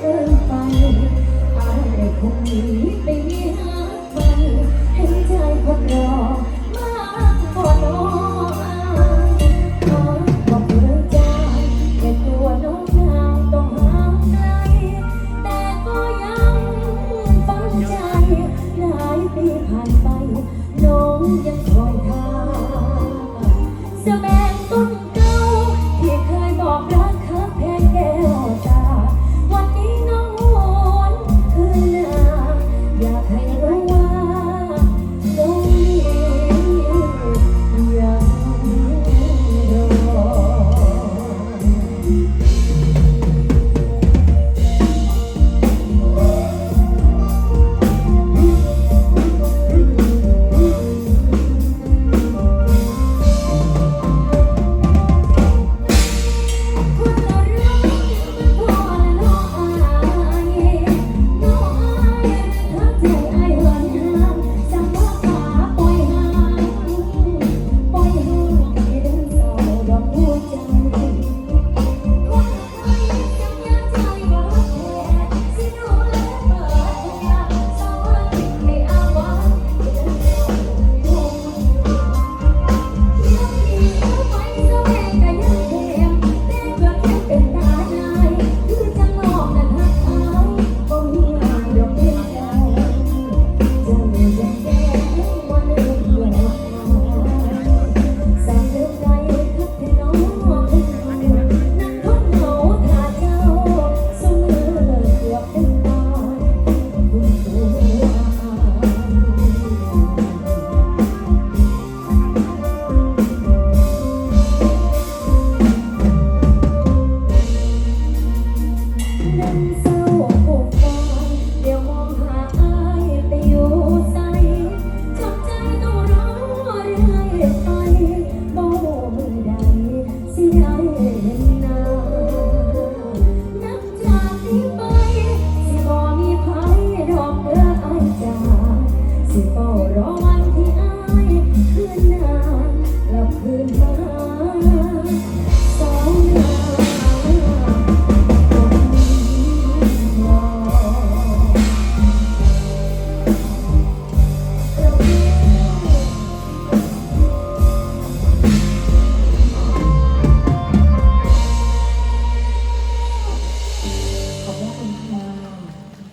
เกินไอาคงหนีไปหาใครให้ใจคนรอมากกว่าองายขอบอกเลิใจแต่ตัวน้องนางต้องหางไกแต่ก็ยังฝังใจหลปีผ่านไป น้องยังคอยทางเสแบ you.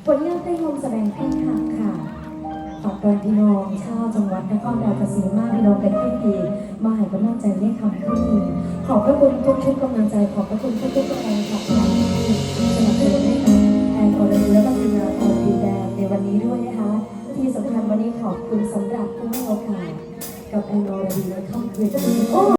ผลงานเพลงลมแสดงที่งหัค่ะขากคุณพี่น้องชาวจังหวัดนครราชสีมาพี่น้องเป็นผู้ดีมาให้กำลังใจได้คำขึ้นขอบพระคุณทุกทุกกำลังใจขอบพระคุณทุกทุกแรงขอบคุณที่สนับสนุนให้กับแอนอรดีและก็ทีมงานอรดีแดงในวันนี้ด้วยนะคะ ที่สำคัญวันนี้ขอบคุณสำหรับผู้ให้โอกาสกับแอนอรดีและค่ำคืน